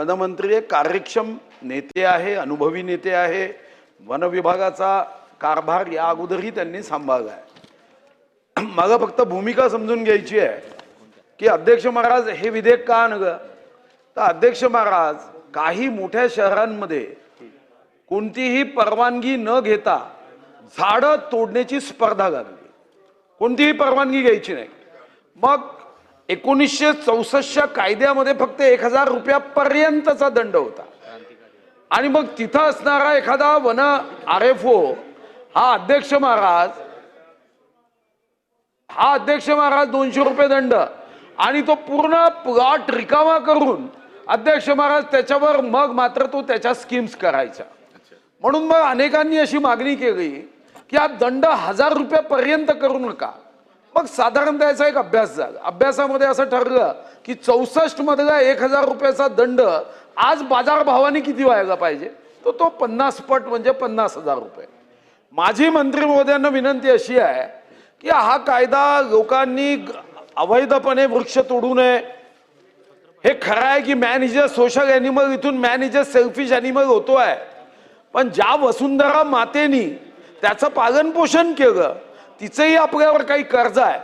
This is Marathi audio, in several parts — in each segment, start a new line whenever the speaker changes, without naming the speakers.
वनमंत्री एक कार्यक्षम नेते आहे अनुभवी नेते आहे. वन विभागाचा कारभार या अगोदरही त्यांनी सांभाळला आहे. मला फक्त भूमिका समजून घ्यायची आहे की अध्यक्ष महाराज हे विधेयक का आणग तर अध्यक्ष महाराज काही मोठ्या शहरांमध्ये कोणतीही परवानगी न घेता झाडं तोडण्याची स्पर्धा लागली कोणतीही परवानगी घ्यायची नाही. मग एकोणीसशे चौसष्टच्या कायद्यामध्ये फक्त एक हजार रुपयापर्यंतचा दंड होता. आणि मग तिथं असणारा एखादा वन आर एफ ओ हा अध्यक्ष महाराज हा अध्यक्ष महाराज दोनशे रुपये दंड. आणि तो पूर्ण प्लॉट रिकामा करून अध्यक्ष महाराज त्याच्यावर मग मात्र तो त्याच्या स्कीम्स करायच्या म्हणून मग अनेकांनी अशी मागणी केली की हा दंड हजार रुपयापर्यंत करू नका. मग साधारणतः याचा एक अभ्यास झाला. अभ्यासामध्ये असं ठरलं की चौसष्ट मधला एक हजार रुपयाचा दंड आज बाजारभावाने किती व्हायला पाहिजे? तर तो पन्नास पट म्हणजे पन्नास हजार रुपये. माझी मंत्री महोदयांना विनंती अशी आहे की हा कायदा लोकांनी अवैधपणे वृक्ष तोडू नये. हे खरं आहे की man is a social animal इथून man is a selfish animal आहे पण ज्या वसुंधरा मातेनी त्याचं पालन पोषण केलं तिचंही आपल्यावर काही कर्ज आहे.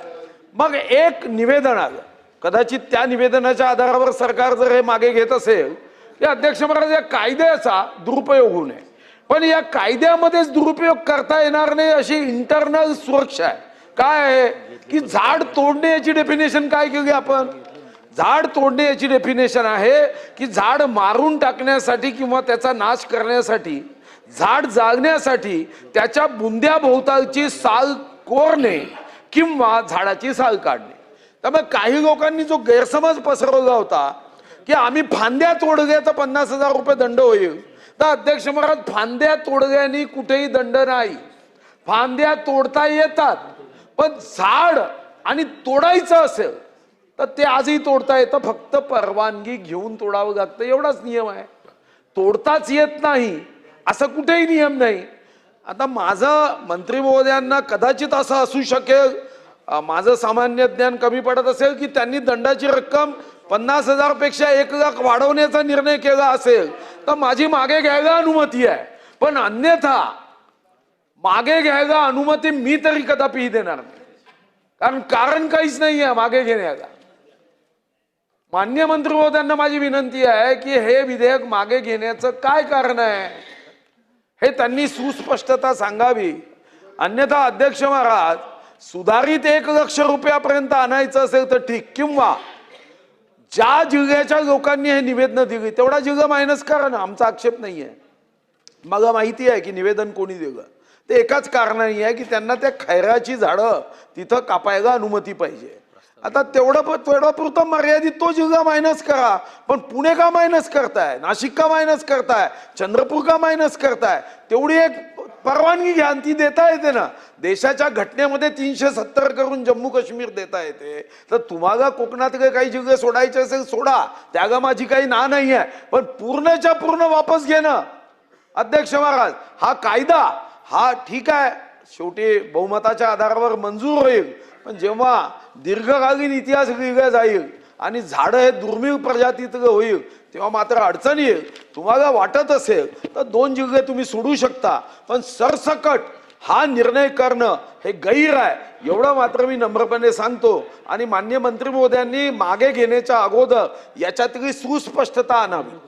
मग एक निवेदन आलं. कदाचित त्या निवेदनाच्या आधारावर सरकार जर हे मागे घेत असेल की अध्यक्ष महाराज या कायद्याचा दुरुपयोग होऊ नये. पण या कायद्यामध्येच दुरुपयोग करता येणार नाही अशी इंटरनल सुरक्षा आहे. काय आहे? की झाड तोडणे याची डेफिनेशन काय केली आपण? झाड तोडणे याची डेफिनेशन आहे की झाड मारून टाकण्यासाठी किंवा त्याचा नाश करण्यासाठी झाड जागण्यासाठी त्याच्या बुंद्या भोवतालची साल कोरणे किंवा झाडाची साल काढणे. त्यामुळे काही लोकांनी जो गैरसमज पसरवला होता की आम्ही फांद्या तोडल्या तर पन्नास हजार रुपये दंड होईल. तर अध्यक्ष महाराज फांद्या तोडल्याने कुठेही दंड नाही. फांद्या तोडता येतात पण झाड आणि तोडायचं असेल तर ते आजही तोडता येतं. फक्त परवानगी घेऊन तोडावं लागतं. एवढाच नियम आहे. तोडताच येत नाही. असं कुठेही नियम नाही. आता माझं मंत्री महोदयांना कदाचित असं असू शकेल माझं सामान्य ज्ञान कमी पडत असेल की त्यांनी दंडाची रक्कम पन्नास हजारपेक्षा एक लाख वाढवण्याचा निर्णय केला असेल तर माझी मागे घ्यायला अनुमती आहे. पण अन्यथा मागे घ्यायला अनुमती मी तरी कदापिही देणार नाही. कारण कारण काहीच नाही आहे मागे घेण्याला. मान्य मंत्री महोदयांना माझी विनंती आहे की हे विधेयक मागे घेण्याचं काय कारण आहे? हे त्यांनी सुस्पष्टता सांगावी. अन्यथा अध्यक्ष महाराज सुधारित एक लक्ष रुपयापर्यंत आणायचं असेल तर ठीक. किंवा ज्या जिल्ह्याच्या लोकांनी हे निवेदन दिली तेवढा जिल्हा मायनस करा ना आमचा आक्षेप नाही आहे मला माहिती आहे की निवेदन कोणी दिलं? ते एकाच कारणाने आहे की त्यांना त्या खैराची झाडं तिथं कापायला अनुमती पाहिजे. आता तेवढं प- तेवढं मर्यादित तो जिल्हा मायनस करा. पण पुणे का मायनस करताय? नाशिक का मायनस करताय? चंद्रपूर का मायनस करताय? तेवढी एक परवानगी घ्या ती देता येते ना. देशाच्या घटनेमध्ये तीनशे सत्तर करून जम्मू काश्मीर देता येते. तर तुम्हाला कोकणातले काही जिल्हे सोडायचे असेल सोडा. त्यागा माझी काही ना नाही आहे. पण पूर्णच्या पूर्ण वापस घेणं. अध्यक्ष महाराज हा कायदा हा ठीक आहे. शेवटी बहुमताच्या आधारावर मंजूर होईल. पण जेव्हा दीर्घकालीन इतिहास वेगळा जाईल आणि झाडं हे दुर्मिळ प्रजातीतलं होईल तेव्हा मात्र अडचण येईल. तुम्हाला वाटत असेल तर दोन जिल्हे तुम्ही सोडू शकता पण सरसकट हा निर्णय करणं हे गैर आहे. एवढं मात्र मी नम्रपणे सांगतो. आणि मान्य मंत्री महोदयांनी मागे घेण्याच्या अगोदर याच्यातली सुस्पष्टता आणावी.